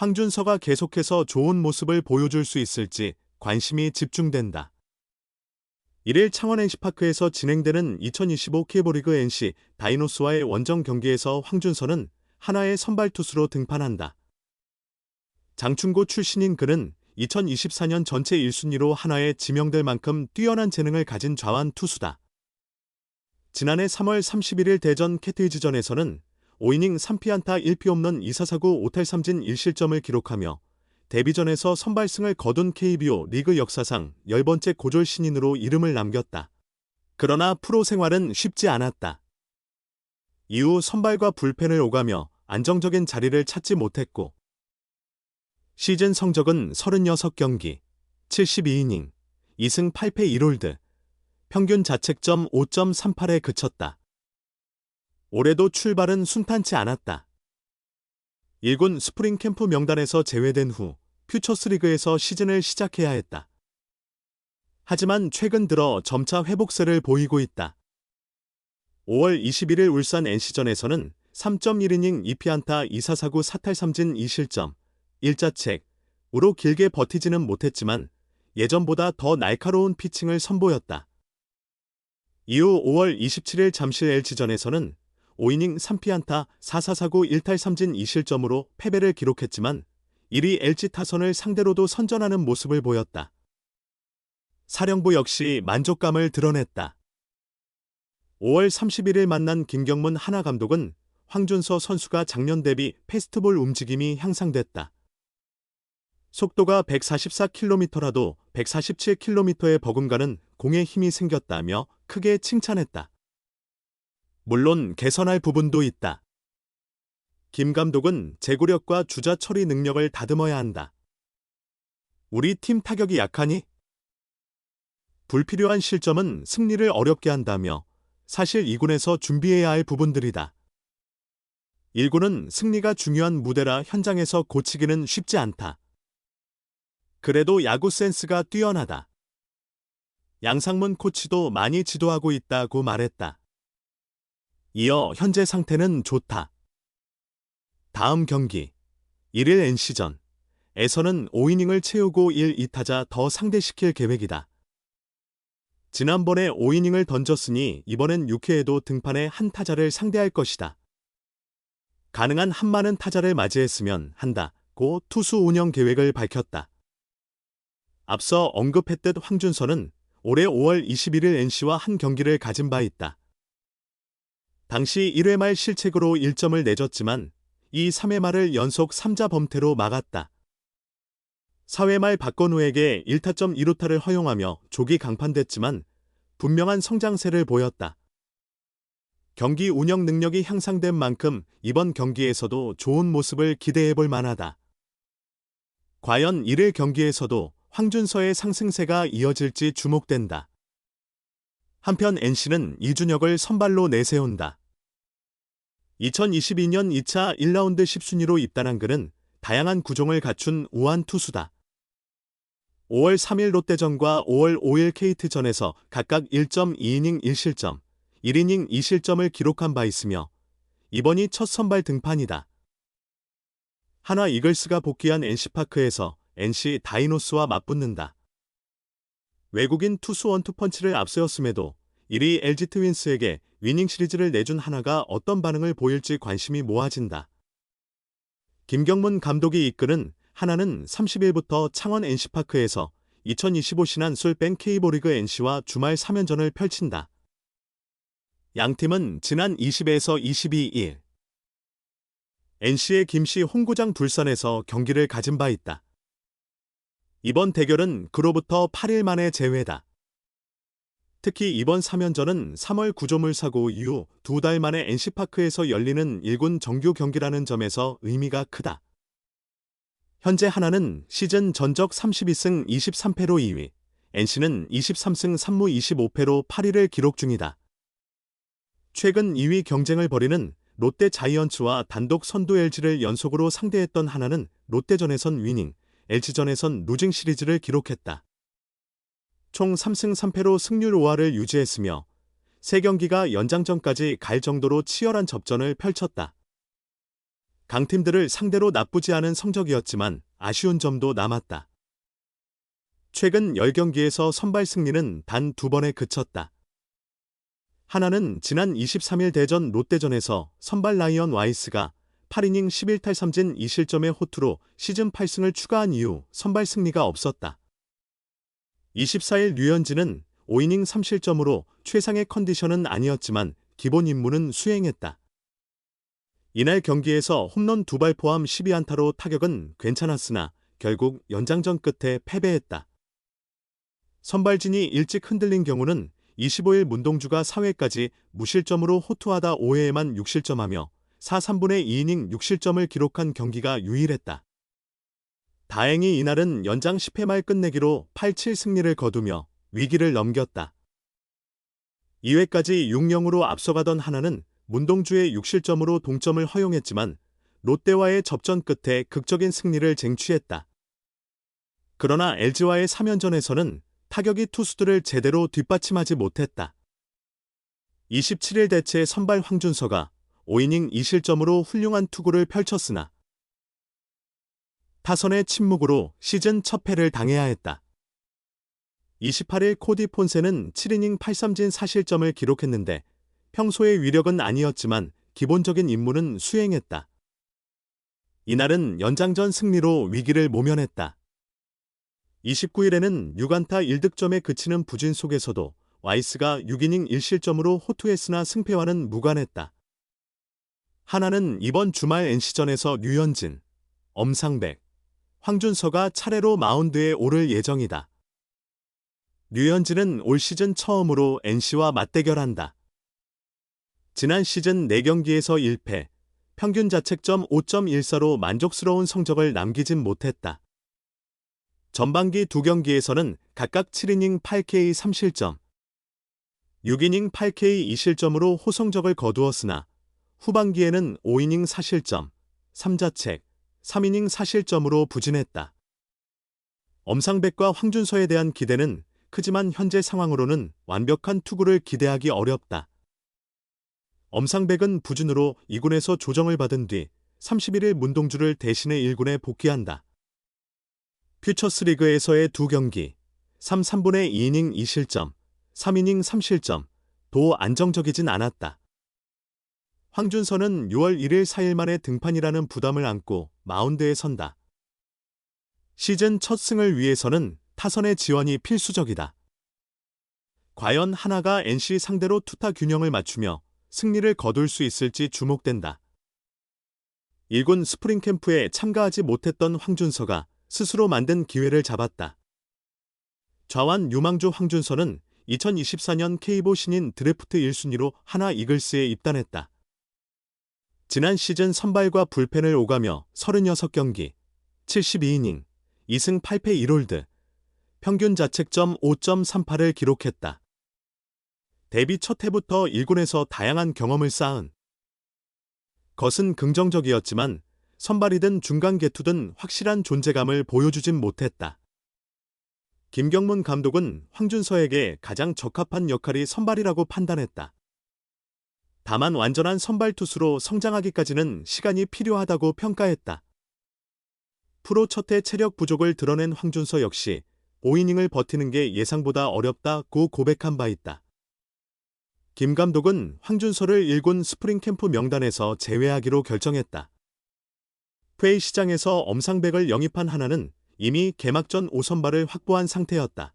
황준서가 계속해서 좋은 모습을 보여줄 수 있을지 관심이 집중된다. 1일 창원 NC파크에서 진행되는 2025 케이블리그 NC 다이노스와의 원정 경기에서 황준서는 하나의 선발 투수로 등판한다. 장충고 출신인 그는 2024년 전체 1순위로 한화에 지명될 만큼 뛰어난 재능을 가진 좌완 투수다. 지난해 3월 31일 대전 캐트위즈전에서는 5이닝 3피안타 1피 홈런 2사사구 5탈 3진 1실점을 기록하며 데뷔전에서 선발승을 거둔 KBO 리그 역사상 10번째 고졸 신인으로 이름을 남겼다. 그러나 프로 생활은 쉽지 않았다. 이후 선발과 불펜을 오가며 안정적인 자리를 찾지 못했고 시즌 성적은 36경기, 72이닝, 2승 8패 1홀드, 평균 자책점 5.38에 그쳤다. 올해도 출발은 순탄치 않았다. 1군 스프링 캠프 명단에서 제외된 후 퓨처스리그에서 시즌을 시작해야 했다. 하지만 최근 들어 점차 회복세를 보이고 있다. 5월 21일 울산 NC전에서는 3.1이닝 2피안타 2사사구 4탈3진 2실점, 1자책으로 길게 버티지는 못했지만 예전보다 더 날카로운 피칭을 선보였다. 이후 5월 27일 잠실 LG전에서는 5이닝 3피안타 4사사구 1탈 3진 2실점으로 패배를 기록했지만 1위 LG 타선을 상대로도 선전하는 모습을 보였다. 사령부 역시 만족감을 드러냈다. 5월 31일 만난 김경문 하나 감독은 황준서 선수가 작년 대비 패스트볼 움직임이 향상됐다. 속도가 144km라도 147km에 버금가는 공에 힘이 생겼다며 크게 칭찬했다. 물론 개선할 부분도 있다. 김 감독은 제구력과 주자 처리 능력을 다듬어야 한다. 우리 팀 타격이 약하니? 불필요한 실점은 승리를 어렵게 한다며 사실 2군에서 준비해야 할 부분들이다. 1군은 승리가 중요한 무대라 현장에서 고치기는 쉽지 않다. 그래도 야구 센스가 뛰어나다. 양상문 코치도 많이 지도하고 있다고 말했다. 이어 현재 상태는 좋다. 다음 경기 1일 NC전 에서는 5이닝을 채우고 1, 2타자 더 상대시킬 계획이다. 지난번에 5이닝을 던졌으니 이번엔 6회에도 등판에 한 타자를 상대할 것이다. 가능한 한 많은 타자를 맞이했으면 한다 고 투수 운영 계획을 밝혔다. 앞서 언급했듯 황준서는 올해 5월 21일 NC와 한 경기를 가진 바 있다. 당시 1회 말 실책으로 1점을 내줬지만 이 3회 말을 연속 3자 범퇴로 막았다. 4회 말 박건우에게 1타점 1루타를 허용하며 조기 강판됐지만 분명한 성장세를 보였다. 경기 운영 능력이 향상된 만큼 이번 경기에서도 좋은 모습을 기대해 볼 만하다. 과연 1회 경기에서도 황준서의 상승세가 이어질지 주목된다. 한편 NC는 이준혁을 선발로 내세운다. 2022년 2차 1라운드 10순위로 입단한 그는 다양한 구종을 갖춘 우한 투수다. 5월 3일 롯데전과 5월 5일 KT전에서 각각 1.2이닝 1실점, 1이닝 2실점을 기록한 바 있으며 이번이 첫 선발 등판이다. 한화 이글스가 복귀한 NC파크에서 NC 다이노스와 맞붙는다. 외국인 투수 원투펀치를 앞세웠음에도 1위 LG 트윈스에게 위닝 시리즈를 내준 하나가 어떤 반응을 보일지 관심이 모아진다. 김경문 감독이 이끄는 하나는 30일부터 창원 NC파크에서 2025 신한 술뱅 K보리그 NC와 주말 3연전을 펼친다. 양 팀은 지난 20에서 22일 NC의 김씨 홍구장 불선에서 경기를 가진 바 있다. 이번 대결은 그로부터 8일 만에 재회다. 특히 이번 3연전은 3월 구조물 사고 이후 두 달 만에 NC파크에서 열리는 1군 정규 경기라는 점에서 의미가 크다. 현재 하나는 시즌 전적 32승 23패로 2위, NC는 23승 3무 25패로 8위를 기록 중이다. 최근 2위 경쟁을 벌이는 롯데 자이언츠와 단독 선두 LG를 연속으로 상대했던 하나는 롯데전에선 위닝, LG전에선 루징 시리즈를 기록했다. 총 3승 3패로 승률 5할을 유지했으며 3경기가 연장전까지 갈 정도로 치열한 접전을 펼쳤다. 강팀들을 상대로 나쁘지 않은 성적이었지만 아쉬운 점도 남았다. 최근 10경기에서 선발 승리는 단 두 번에 그쳤다. 하나는 지난 23일 대전 롯데전에서 선발 라이언 와이스가 8이닝 11탈 3진 2실점의 호투로 시즌 8승을 추가한 이후 선발 승리가 없었다. 24일 류현진은 5이닝 3실점으로 최상의 컨디션은 아니었지만 기본 임무는 수행했다. 이날 경기에서 홈런 두 발 포함 12안타로 타격은 괜찮았으나 결국 연장전 끝에 패배했다. 선발진이 일찍 흔들린 경우는 25일 문동주가 4회까지 무실점으로 호투하다 5회에만 6실점하며 4, 3분의 2이닝 6실점을 기록한 경기가 유일했다. 다행히 이날은 연장 10회 말 끝내기로 8-7 승리를 거두며 위기를 넘겼다. 2회까지 6-0으로 앞서가던 하나는 문동주의 6실점으로 동점을 허용했지만 롯데와의 접전 끝에 극적인 승리를 쟁취했다. 그러나 LG와의 3연전에서는 타격이 투수들을 제대로 뒷받침하지 못했다. 27일 대체 선발 황준서가 5이닝 2실점으로 훌륭한 투구를 펼쳤으나 타선의 침묵으로 시즌 첫 패를 당해야 했다. 28일 코디 폰세는 7이닝 8삼진 4실점을 기록했는데 평소의 위력은 아니었지만 기본적인 임무는 수행했다. 이날은 연장전 승리로 위기를 모면했다. 29일에는 6안타 1득점에 그치는 부진 속에서도 와이스가 6이닝 1실점으로 호투했으나 승패와는 무관했다. 하나는 이번 주말 NC전에서 류현진, 엄상백, 황준서가 차례로 마운드에 오를 예정이다. 류현진은 올 시즌 처음으로 NC와 맞대결한다. 지난 시즌 4경기에서 1패, 평균 자책점 5.14로 만족스러운 성적을 남기진 못했다. 전반기 두 경기에서는 각각 7이닝 8K 3실점, 6이닝 8K 2실점으로 호성적을 거두었으나 후반기에는 5이닝 4실점, 3자책, 3이닝 4실점으로 부진했다. 엄상백과 황준서에 대한 기대는 크지만 현재 상황으로는 완벽한 투구를 기대하기 어렵다. 엄상백은 부진으로 2군에서 조정을 받은 뒤 31일 문동주를 대신해 1군에 복귀한다. 퓨처스리그에서의 두 경기, 3, 3분의 2이닝 2실점, 3이닝 3실점, 도 안정적이진 않았다. 황준서는 6월 1일 4일 만에 등판이라는 부담을 안고 마운드에 선다. 시즌 첫 승을 위해서는 타선의 지원이 필수적이다. 과연 하나가 NC 상대로 투타 균형을 맞추며 승리를 거둘 수 있을지 주목된다. 1군 스프링 캠프에 참가하지 못했던 황준서가 스스로 만든 기회를 잡았다. 좌완 유망주 황준서는 2024년 K보 신인 드래프트 1순위로 하나 이글스에 입단했다. 지난 시즌 선발과 불펜을 오가며 36경기, 72이닝, 2승 8패 1홀드, 평균 자책점 5.38을 기록했다. 데뷔 첫 해부터 1군에서 다양한 경험을 쌓은 것은 긍정적이었지만 선발이든 중간 개투든 확실한 존재감을 보여주진 못했다. 김경문 감독은 황준서에게 가장 적합한 역할이 선발이라고 판단했다. 다만 완전한 선발 투수로 성장하기까지는 시간이 필요하다고 평가했다. 프로 첫해 체력 부족을 드러낸 황준서 역시 5이닝을 버티는 게 예상보다 어렵다고 고백한 바 있다. 김 감독은 황준서를 1군 스프링 캠프 명단에서 제외하기로 결정했다. 페이 시장에서 엄상백을 영입한 하나는 이미 개막 전 5선발을 확보한 상태였다.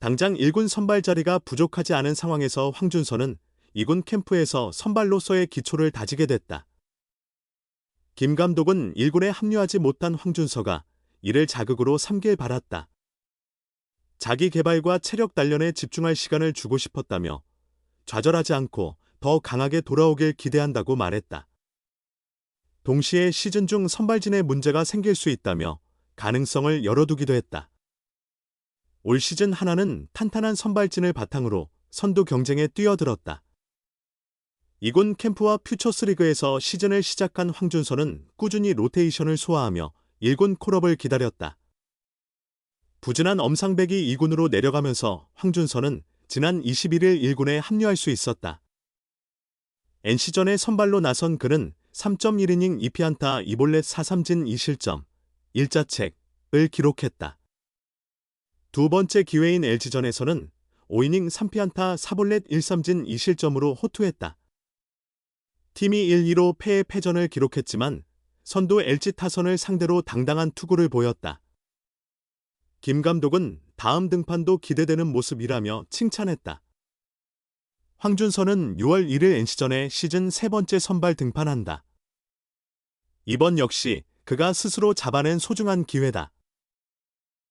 당장 1군 선발 자리가 부족하지 않은 상황에서 황준서는 2군 캠프에서 선발로서의 기초를 다지게 됐다. 김 감독은 1군에 합류하지 못한 황준서가 이를 자극으로 삼길 바랐다. 자기 개발과 체력 단련에 집중할 시간을 주고 싶었다며 좌절하지 않고 더 강하게 돌아오길 기대한다고 말했다. 동시에 시즌 중 선발진에 문제가 생길 수 있다며 가능성을 열어두기도 했다. 올 시즌 하나는 탄탄한 선발진을 바탕으로 선두 경쟁에 뛰어들었다. 이군 캠프와 퓨처스리그에서 시즌을 시작한 황준서는 꾸준히 로테이션을 소화하며 1군 콜업을 기다렸다. 부진한 엄상백이 2군으로 내려가면서 황준서는 지난 21일 1군에 합류할 수 있었다. NC전에 선발로 나선 그는 3.1이닝 2피안타 2볼넷 4삼진 2실점, 1자책을 기록했다. 두 번째 기회인 LG전에서는 5이닝 3피안타 4볼넷 1삼진 2실점으로 호투했다. 팀이 1-2로 패의 패전을 기록했지만 선두 LG 타선을 상대로 당당한 투구를 보였다. 김 감독은 다음 등판도 기대되는 모습이라며 칭찬했다. 황준서는 6월 1일 NC전에 시즌 세 번째 선발 등판한다. 이번 역시 그가 스스로 잡아낸 소중한 기회다.